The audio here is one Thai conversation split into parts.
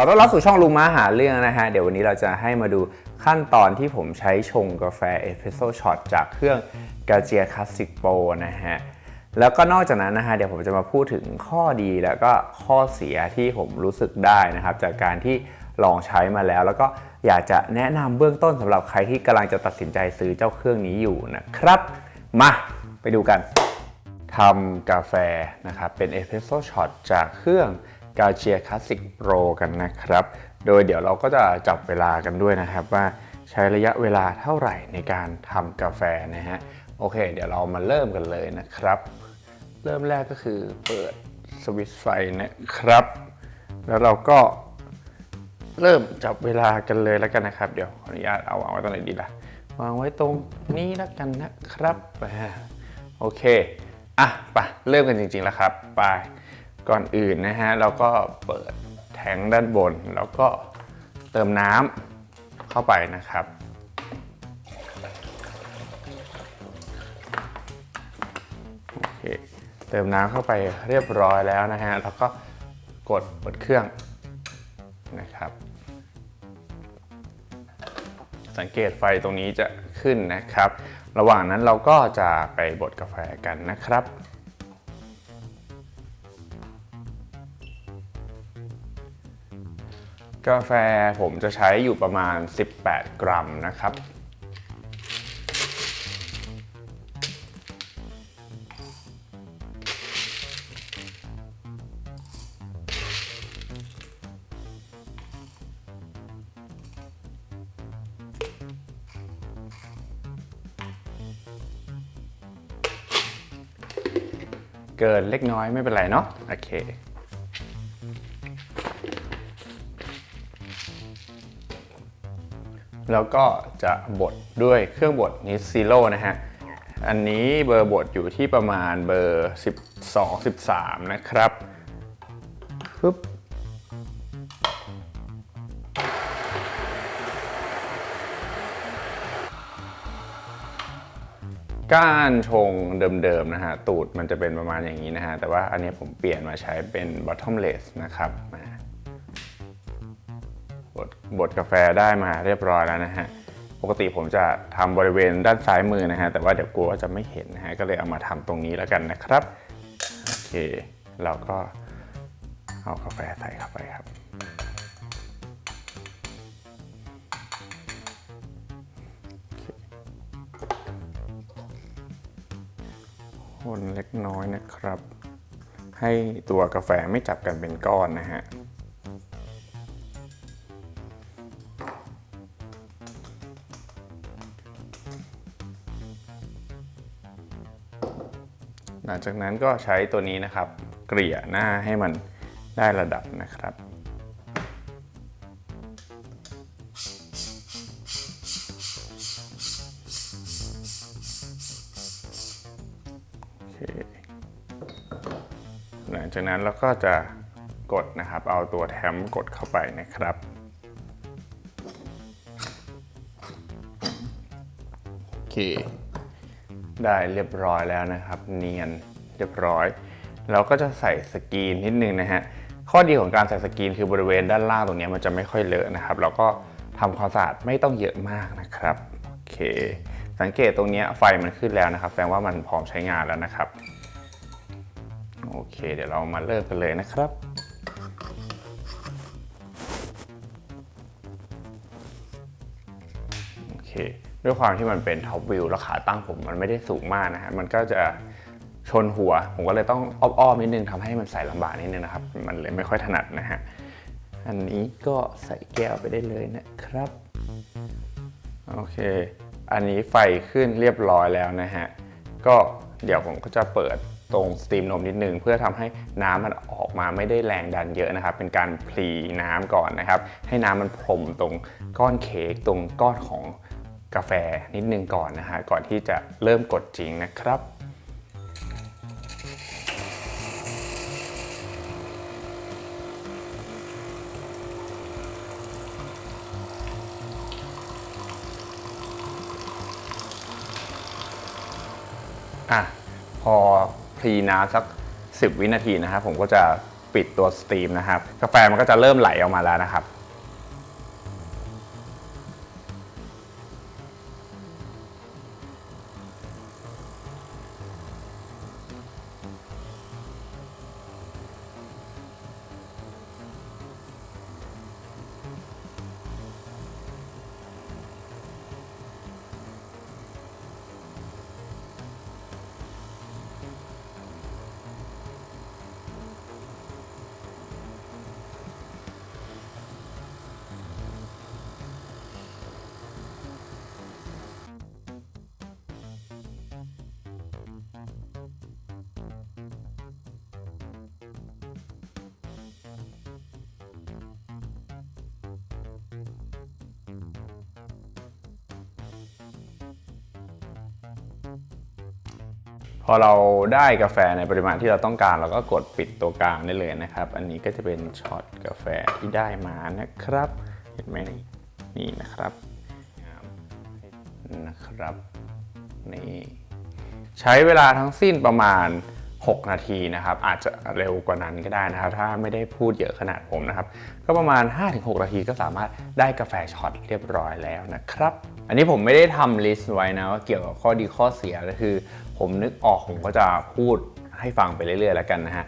ขอต้อนรับสู่ช่องลุงม้าหาเรื่องนะฮะ เดี๋ยววันนี้เราจะให้มาดูขั้นตอนที่ผมใช้ชงกาแฟเอสเ e รสโซช็อตจากเครื่องกาเจียคลาสสิกโปนะฮะ แล้วก็นอกจากนั้นนะฮะ เดี๋ยวผมจะมาพูดถึงข้อดีแล้วก็ข้อเสียที่ผมรู้สึกได้นะครับ จากการที่ลองใช้มาแล้ว แล้วก็อยากจะแนะนำเบื้องต้นสำหรับใครที่กำลังจะตัดสินใจซื้อเจ้าเครื่องนี้อยู่นะครับ มาไปดูกันทำกาแฟนะครับเป็นเอสเ e รสโซช็อตจากเครื่อง กาเจียคลาสสิกโปรกันนะครับ โดยเดี๋ยวเราก็จะจับเวลากันด้วยนะครับ ว่าใช้ระยะเวลาเท่าไหร่ในการทำกาแฟนะฮะ โอเค เดี๋ยวเรามาเริ่มกันเลยนะครับ เริ่มแรกก็คือเปิดสวิตช์ไฟนะครับ แล้วเราก็เริ่มจับเวลากันเลยแล้วกันนะครับ เดี๋ยวขออนุญาตเอาวางไว้ตรงไหนดีล่ะ วางไว้ตรงนี้แล้วกันนะครับ โอเค อะไปเริ่มกันจริงๆแล้วครับ ไป ก่อนอื่นนะฮะเราก็เปิดแทงด้านบน แล้วก็เติมน้ำเข้าไปนะครับโอเคเติมน้ำเข้าไปเรียบร้อยแล้วนะฮะแล้วก็กดเปิดเครื่องนะครับ สังเกตไฟตรงนี้จะขึ้นนะครับ ระหว่างนั้นเราก็จะไปบดกาแฟกันนะครับ กาแฟผมจะใช้อยู่ประมาณ 18 กรัมนะครับ เกินเล็กน้อยไม่เป็นไรเนาะโอเค แล้วก็จะบดด้วยเครื่องบดนิซิโ o นะฮะ อันนี้เบอร์บดอยู่ที่ประมาณเบอร์ 12 13 นะครับปึ๊บก้านชงเดิมๆนะฮะ ตูดมันจะเป็นประมาณอย่างนี้นะฮะ แต่ว่าอันนี้ผมเปลี่ยนมาใช้เป็น bottomless นะครับมา บดกาแฟได้มาเรียบร้อยแล้วนะฮะปกติผมจะทำบริเวณด้านซ้ายมือนะฮะแต่ว่าเดี๋ยวกลัวว่าจะไม่เห็นนะฮะก็เลยเอามาทำตรงนี้แล้วกันนะครับโอเค เราก็เอากาแฟใส่เข้าไปครับ คนเล็กน้อยนะครับ ให้ตัวกาแฟไม่จับกันเป็นก้อนนะฮะ งจากนั้นก็ใช้ตัวนี้นะครับ เกลี่ยหน้าให้มันได้ระดับนะครับโอเคหลังจากนั้นเราก็จะกดนะครับ เอาตัวแทมกดเข้าไปนะครับโอเคได้เรียบร้อยแล้วนะครับ เนียน เรียบร้อย เราก็จะใส่สกรีนนิดนึงนะฮะข้อดีของการใส่สกรีนคือบริเวณด้านล่างตรงนี้มันจะไม่ค่อยเลอะนะครับแล้วก็ทำความสะอาดไม่ต้องเยอะมากนะครับโอเค สังเกตตรงนี้ไฟมันขึ้นแล้วนะครับ แสดงว่ามันพร้อมใช้งานแล้วนะครับโอเค เดี๋ยวเรามาเริ่มกันเลยนะครับโอเคด้วยความที่มันเป็นท็อปวิวแล้วขาตั้งผมมันไม่ได้สูงมากนะฮะ มันก็จะ ชนหัว ผมก็เลยต้องอ้อมๆนิดนึงทำให้มันใส่ลำบากนิดนึงนะครับ มันเลยไม่ค่อยถนัดนะฮะ อันนี้ก็ใส่แก้วไปได้เลยนะครับ โอเค อันนี้ไฟขึ้นเรียบร้อยแล้วนะฮะ ก็เดี๋ยวผมก็จะเปิดตรงสตรีมนมนิดนึงเพื่อทำให้น้ำมันออกมาไม่ได้แรงดันเยอะนะครับ เป็นการพลีน้ำก่อนนะครับ ให้น้ำมันพรมตรงก้อนเค้กตรงก้อนของกาแฟนิดนึงก่อนนะฮะก่อนที่จะเริ่มกดจริงนะครับ อะพอพรีน้ำสัก 10 วินาทีนะครับผมก็จะปิดตัวสตรีมนะครับ กาแฟมันก็จะเริ่มไหลออกมาแล้วนะครับ พอเราได้กาแฟในปริมาณที่เราต้องการ เราก็กดปิดตัวกลางได้เลยนะครับ อันนี้ก็จะเป็นช็อตกาแฟที่ได้มานะครับ เห็นไหมนี่นะครับนะครับนี่ใช้เวลาทั้งสิ้นประมาณ 6 นาทีนะครับ อาจจะเร็วกว่านั้นก็ได้นะครับ ถ้าไม่ได้พูดเยอะขนาดผมนะครับ ก็ประมาณ 5-6 นาทีก็สามารถได้กาแฟช็อตเรียบร้อยแล้วนะครับ อันนี้ผมไม่ได้ทำลิสต์ไว้นะว่าเกี่ยวกับข้อดีข้อเสียก็คือ ผมนึกออกผมก็จะพูดให้ฟังไปเรื่อยๆแล้วกันนะฮะ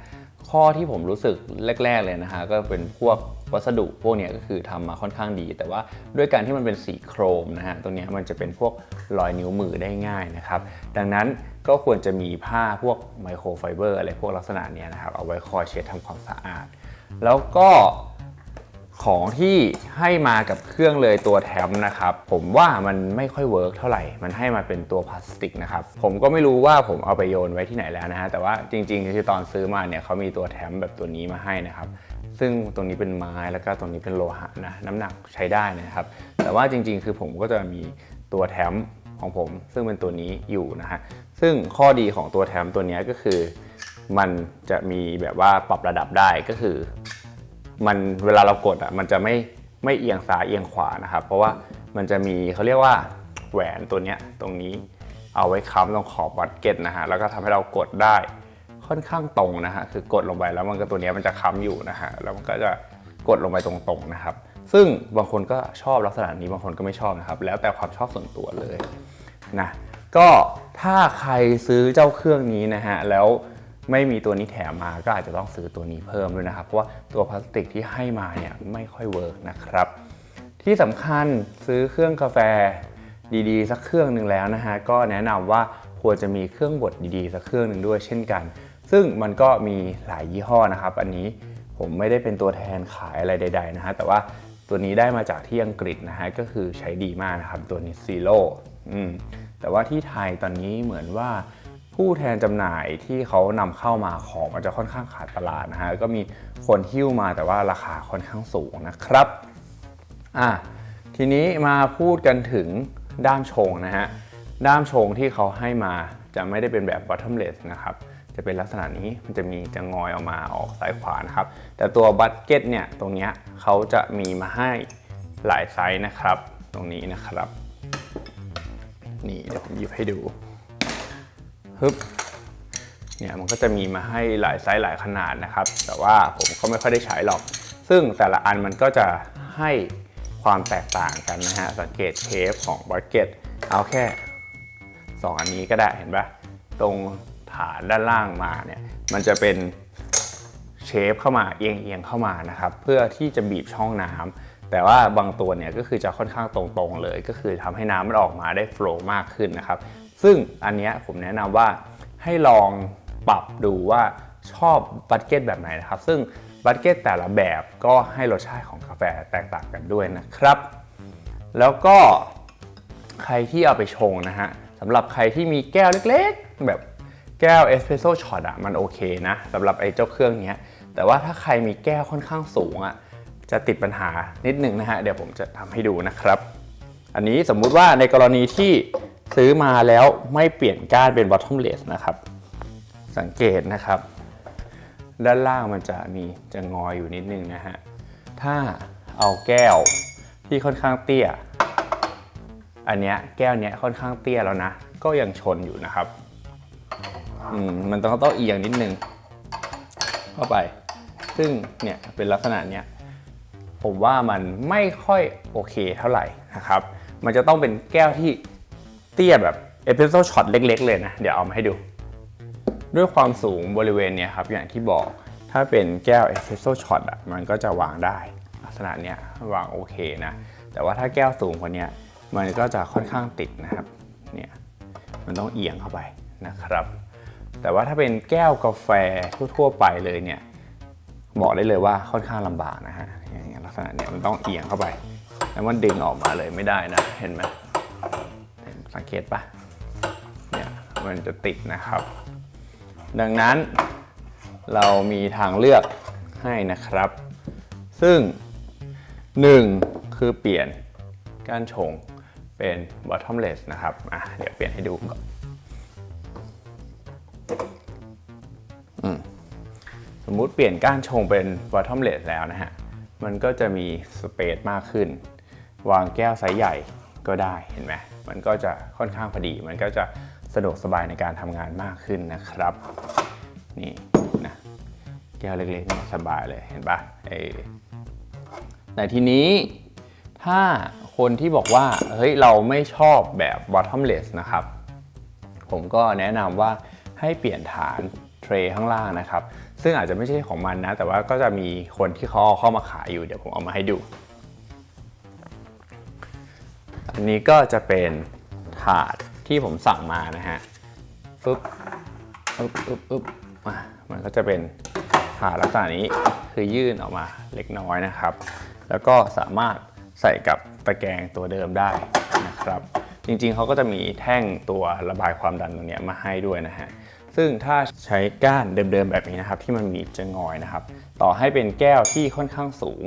ข้อที่ผมรู้สึกแรก ๆเลยนะฮะก็เป็นพวกวัสดุพวกนี้ก็คือทำมาค่อนข้างดี แต่ว่าด้วยการที่มันเป็นสีโครมนะฮะตรงนี้มันจะเป็นพวกรอยนิ้วมือได้ง่ายนะครับ ดังนั้นก็ควรจะมีผ้าพวกไมโครไฟเบอร์อะไรพวกลักษณะเนี้ยนะครับเอาไว้คอยเช็ดทำความสะอาด แล้วก็ ของที่ให้มากับเครื่องเลยตัวแถมนะครับ ผมว่ามันไม่ค่อยเวิร์กเท่าไหร่ มันให้มาเป็นตัวพลาสติกนะครับ ผมก็ไม่รู้ว่าผมเอาไปโยนไว้ที่ไหนแล้วนะฮะ แต่ว่าจริงๆคือตอนซื้อมาเนี่ยเขามีตัวแถมแบบตัวนี้มาให้นะครับ ซึ่งตรงนี้เป็นไม้แล้วก็ตรงนี้เป็นโลหะนะน้ำหนักใช้ได้นะครับ แต่ว่าจริง ๆ คือผมก็จะมีตัวแถมของผม ซึ่งเป็นตัวนี้อยู่นะฮะ ซึ่งข้อดีของตัวแถมตัวนี้ก็คือ มันจะมีแบบว่าปรับระดับได้ก็คือ มันเวลาเรากดอะมันจะไม่ไม่เอียงซ้ายเอียงขวานะครับ เพราะว่ามันจะมีเขาเรียกว่าแหวนตัวเนี้ยตรงนี้เอาไว้ค้ำตรงขอบวัดเก็ตนะฮะแล้วก็ทำให้เรากดได้ค่อนข้างตรงนะฮะคือกดลงไปแล้วมันก็ตัวเนี้ยมันจะค้ำอยู่นะฮะแล้วมันก็จะกดลงไปตรงๆนะครับ ซึ่งบางคนก็ชอบลักษณะนี้บางคนก็ไม่ชอบนะครับ แล้วแต่ความชอบส่วนตัวเลยนะก็ถ้าใครซื้อเจ้าเครื่องนี้นะฮะแล้ว ไม่มีตัวนี้แถมมาก็อาจจะต้องซื้อตัวนี้เพิ่มด้วยนะครับ เพราะว่าตัวพลาสติกที่ให้มาเนี่ยไม่ค่อยเวิร์กนะครับ ที่สำคัญซื้อเครื่องกาแฟดีๆ สักเครื่องหนึ่งแล้วนะฮะก็แนะนำว่าควรจะมีเครื่องบดดีๆสักเครื่องหนึ่งด้วยเช่นกัน ซึ่งมันก็มีหลายยี่ห้อนะครับ อันนี้ผมไม่ได้เป็นตัวแทนขายอะไรใด ๆ นะฮะแต่ว่าตัวนี้ได้มาจากที่อังกฤษนะฮะก็คือใช้ดีมากนะครับตัวนี้ซีโร่อืมแต่ว่าที่ไทยตอนนี้เหมือนว่า ผู้แทนจำหน่ายที่เขานำเข้ามาของมันจะค่อนข้างขาดตลาดนะฮะก็มีคนหิ้วมาแต่ว่าราคาค่อนข้างสูงนะครับอะทีนี้มาพูดกันถึงด้ามชงนะฮะด้ามชงที่เขาให้มาจะไม่ได้เป็นแบบ bottomless นะครับจะเป็นลักษณะนี้มันจะมีจะงอยออกมาออกซ้ายขวานะครับ แต่ตัวบัตเก็ตเนี่ยตรงเนี้ยเขาจะมีมาให้หลายไซส์นะครับ ตรงนี้นะครับ นี่เดี๋ยวผมหยิบให้ดู ฮึบเนี่ยมันก็จะมีมาให้หลายไซส์หลายขนาดนะครับ แต่ว่าผมก็ไม่ค่อยได้ใช้หรอก ซึ่งแต่ละอันมันก็จะให้ความแตกต่างกันนะฮะ สังเกตเชฟของบัคเก็ตเอาแค่ 2 อันนี้ก็ได้เห็นปะตรงฐานด้านล่างมาเนี่ยมันจะเป็นเชฟเข้ามาเอียงเอียงๆเข้ามานะครับ เพื่อที่จะบีบช่องน้ำแต่ว่าบางตัวเนี่ยก็คือจะค่อนข้างตรงๆเลย ก็คือทำให้น้ำมันออกมาได้โฟล์มากขึ้นนะครับ ซึ่งอันเนี้ยผมแนะนำว่าให้ลองปรับดูว่าชอบบัตเก็ตแบบไหนนะครับ ซึ่งบัตเก็ตแต่ละแบบก็ให้รสชาติของกาแฟแตกต่างกันด้วยนะครับ แล้วก็ใครที่เอาไปชงนะฮะสำหรับใครที่มีแก้วเล็กๆ แบบแก้วเอสเปรสโซ่ช็อตอะมันโอเคนะสำหรับไอ้เจ้าเครื่องเนี้ยแต่ว่าถ้าใครมีแก้วค่อนข้างสูงอะจะติดปัญหานิดนึงนะฮะเดี๋ยวผมจะทำให้ดูนะครับ อันนี้สมมุติว่าในกรณีที่ ซื้อมาแล้วไม่เปลี่ยนก้านเป็น bottomless นะครับ สังเกตนะครับ ด้านล่างมันจะมีจะงอยอยู่นิดนึงนะฮะ ถ้าเอาแก้วที่ค่อนข้างเตี้ย อันเนี้ยแก้วเนี้ยค่อนข้างเตี้ยแล้วนะ ก็ยังชนอยู่นะครับอืมมันต้องต้องเอียงนิดนึง เข้าไปซซึ่งเนี่ยเป็นลักษณะเนี้ยผมว่ามันไม่ค่อยโอเคเท่าไหร่นะครับ มันจะต้องเป็นแก้วที่ เตี้ยแบบเอสเปรสโซ่ช็อตเล็ก ๆ เลยนะ เดี๋ยวเอามาให้ดู ด้วยความสูงบริเวณเนี้ยครับ อย่างที่บอกถ้าเป็นแก้วเอสเปรสโซ่ช็อตอะมันก็จะวางได้ ลักษณะเนี้ยวางโอเคนะ แต่ว่าถ้าแก้วสูงกว่านี้มันก็จะค่อนข้างติดนะครับเนี่ยมันต้องเอียงเข้าไปนะครับ แต่ว่าถ้าเป็นแก้วกาแฟทั่วๆไปเลยเนี่ยบอกได้เลยว่าค่อนข้างลำบากนะฮะอย่างเงี้ยลักษณะเนี้ยมันต้องเอียงเข้าไป แล้วมันดึงออกมาเลยไม่ได้นะเห็นไหม สังเกตปะเนี่ยมันจะติดนะครับ ดังนั้นเรามีทางเลือกให้นะครับ ซึ่ง 1 คือเปลี่ยนก้านชงเป็น bottomless นะครับอะเดี๋ยวเปลี่ยนให้ดูก่อนสมมุติเปลี่ยนก้านชงเป็น bottomless แล้วนะฮะ มันก็จะมีสเปซมากขึ้น วางแก้วไซส์ใหญ่ ก็ได้เห็นไหมมันก็จะค่อนข้างพอดี มันก็จะสะดวกสบายในการทำงานมากขึ้นนะครับ นี่นะแก้วเล็กๆนี่สบายเลยเห็นปะเออแต่ทีนี้ถ้าคนที่บอกว่าเฮ้ยเราไม่ชอบแบบ bottomless นะครับ ผมก็แนะนำว่าให้เปลี่ยนฐานเทรย์ข้างล่างนะครับ ซึ่งอาจจะไม่ใช่ของมันนะ แต่ว่าก็จะมีคนที่เขาเอาเข้ามาขายอยู่เดี๋ยวผมเอามาให้ดู อันนี้ก็จะเป็นถาดที่ผมสั่งมานะฮะปึ๊บปึ๊บปึ๊บปึ๊บมันก็จะเป็นถาดลักษณะนี้คือยื่นออกมาเล็กน้อยนะครับ แล้วก็สามารถใส่กับตะแกรงตัวเดิมได้นะครับ จริงๆเขาก็จะมีแท่งตัวระบายความดันตรงนี้มาให้ด้วยนะฮะซึ่งถ้าใช้ก้านเดิมๆแบบนี้นะครับ ที่มันมีจะงอยนะครับ ต่อให้เป็นแก้วที่ค่อนข้างสูง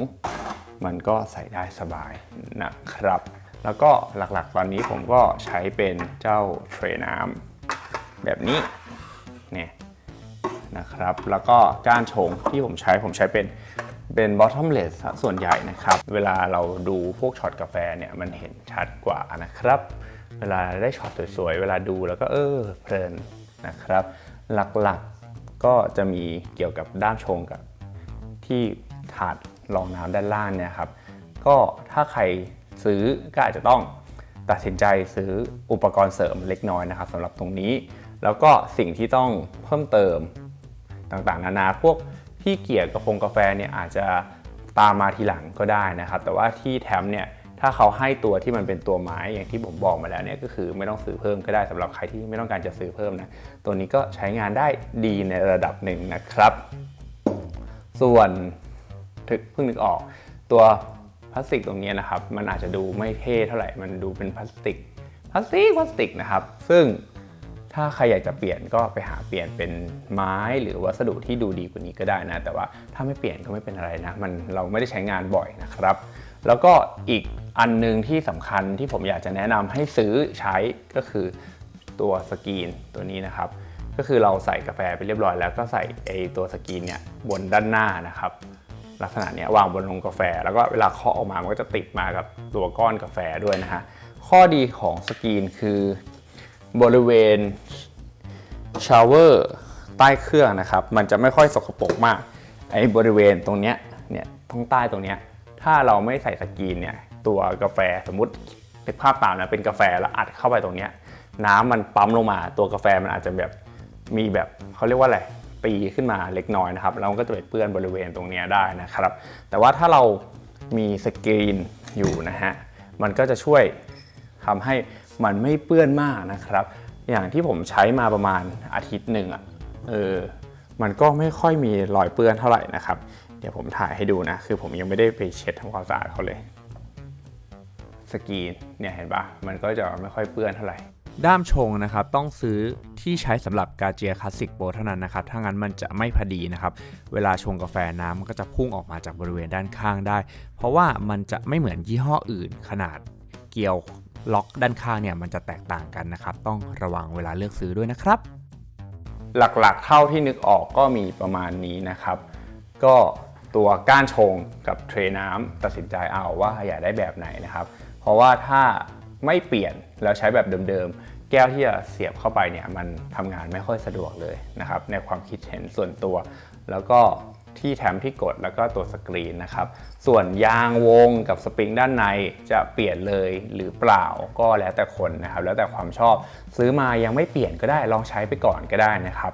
มันก็ใส่ได้สบายนะครับ แล้วก็หลักๆ ตอนนี้ผมก็ใช้เป็นเจ้าเทรน้ำแบบนี้เนี่ยนะครับ แล้วก็ก้านชงที่ผมใช้ผมใช้เป็นเป็น bottomless ส่วนใหญ่นะครับ เวลาเราดูพวกช็อตกาแฟเนี่ยมันเห็นชัดกว่านะครับ เวลาได้ช็อตสวยๆ เวลาดูแล้วก็เออเพลินนะครับ หลักๆก็จะมีเกี่ยวกับด้ามชงกับที่ถาดรองน้ำด้านล่างเนี่ยครับ ก็ถ้าใคร ซื้อก็อาจจะต้องตัดสินใจซื้ออุปกรณ์เสริมเล็กน้อยนะครับสำหรับตรงนี้ แล้วก็สิ่งที่ต้องเพิ่มเติมต่างๆ นานาพวกที่เกี่ยวกับฟงกาแฟเนี่ยอาจจะตามมาทีหลังก็ได้นะครับ แต่ว่าที่แถมเนี่ยถ้าเขาให้ตัวที่มันเป็นตัวไม้อย่างที่ผมบอกมาแล้วเนี่ยก็คือไม่ต้องซื้อเพิ่มก็ได้สำหรับใครที่ไม่ต้องการจะซื้อเพิ่มนะตัวนี้ก็ใช้งานได้ดีในระดับหนึ่งนะครับ ส่วนถึกเพิ่งนึกออก ตัว พลาสติกตรงนี้นะครับ มันอาจจะดูไม่เท่เท่าไหร่ มันดูเป็นพลาสติก พลาสติกพลาสติกนะครับ ซึ่งถ้าใครอยากจะเปลี่ยนก็ไปหาเปลี่ยนเป็นไม้หรือวัสดุที่ดูดีกว่านี้ก็ได้นะ แต่ว่าถ้าไม่เปลี่ยนก็ไม่เป็นอะไรนะ มันเราไม่ได้ใช้งานบ่อยนะครับ แล้วก็อีกอันหนึงที่สำคัญที่ผมอยากจะแนะนำให้ซื้อใช้ก็คือตัวสกรีนตัวนี้นะครับ ก็คือเราใส่กาแฟไปเรียบร้อยแล้วก็ใส่ไอตัวสกรีนเนี่ยบนด้านหน้านะครับ ลักษณะนี้วางบนลงกาแฟ แล้วก็เวลาเคาะออกมามันก็จะติดมากับตัวก้อนกาแฟด้วยนะฮะข้อดีของสกรีนคือบริเวณชาวเวอร์ใต้เครื่องนะครับ มันจะไม่ค่อยสกปรกมากไอ้บริเวณตรงเนี้ยเนี่ยท้องใต้ตรงเนี้ยถ้าเราไม่ใส่สกรีนเนี่ยตัวกาแฟสมมติเป็นภาพตามนะเป็นกาแฟแล้วอัดเข้าไปตรงเนี้ยน้ำมันปั๊มลงมาตัวกาแฟมันอาจจะแบบมีแบบเขาเรียกว่าอะไร ตีขึ้นมาเล็กน้อยนะครับแล้วมันก็จะไปเปื้อนบริเวณตรงนี้ได้นะครับ แต่ว่าถ้าเรามีสกรีนอยู่นะฮะมันก็จะช่วยทำให้มันไม่เปื้อนมากนะครับ อย่างที่ผมใช้มาประมาณอาทิตย์หนึ่งอะ่ะเออมันก็ไม่ค่อยมีรอยเปื้อนเท่าไหร่นะครับ เดี๋ยวผมถ่ายให้ดูนะ คือผมยังไม่ได้ไปเช็ดทำความสะอาดเขาเลย สกรีนเนี่ยเห็นปะมันก็จะไม่ค่อยเปื้อนเท่าไหร่ ด้ามชงนะครับต้องซื้อที่ใช้สำหรับกาเจียคลาสสิกโปรเท่านั้นนะครับถ้างั้นมันจะไม่พอดีนะครับ เวลาชงกาแฟน้ำมันก็จะพุ่งออกมาจากบริเวณด้านข้างได้ เพราะว่ามันจะไม่เหมือนยี่ห้ออื่นขนาดเกลียวล็อกด้านข้างเนี่ยมันจะแตกต่างกันนะครับ ต้องระวังเวลาเลือกซื้อด้วยนะครับ หลักๆเท่าที่นึกออกก็มีประมาณนี้นะครับ ก็ตัวก้านชงกับเทรน้ำตัดสินใจเอาว่าอยากได้แบบไหนนะครับ เพราะว่าถ้า ไม่เปลี่ยนแล้วใช้แบบเดิมๆ แก้วที่จะเสียบเข้าไปเนี่ยมันทำงานไม่ค่อยสะดวกเลยนะครับในความคิดเห็นส่วนตัว แล้วก็ที่แถมที่กดแล้วก็ตัวสกรีนนะครับ ส่วนยางวงกับสปริงด้านในจะเปลี่ยนเลยหรือเปล่าก็แล้วแต่คนนะครับ แล้วแต่ความชอบซื้อมายังไม่เปลี่ยนก็ได้ลองใช้ไปก่อนก็ได้นะครับ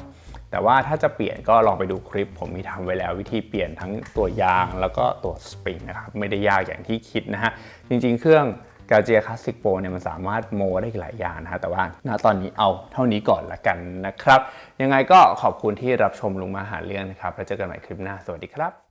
แต่ว่าถ้าจะเปลี่ยนก็ลองไปดูคลิป ผมมีทำไว้แล้ววิธีเปลี่ยนทั้งตัวยางแล้วก็ตัวสปริงนะครับไม่ได้ยากอย่างที่คิดนะฮะจริงๆ เครื่อง กาเจียคลาสสิกโปเนี่ยมันสามารถโมได้อีกหลายอย่างนะฮะแต่ว่าณตอนนี้เอาเท่านี้ก่อนละกันนะครับ ยังไงก็ขอบคุณที่รับชมลุงมาหาเรื่องนะครับแล้วเจอกันใหม่คลิปหน้าสวัสดีครับ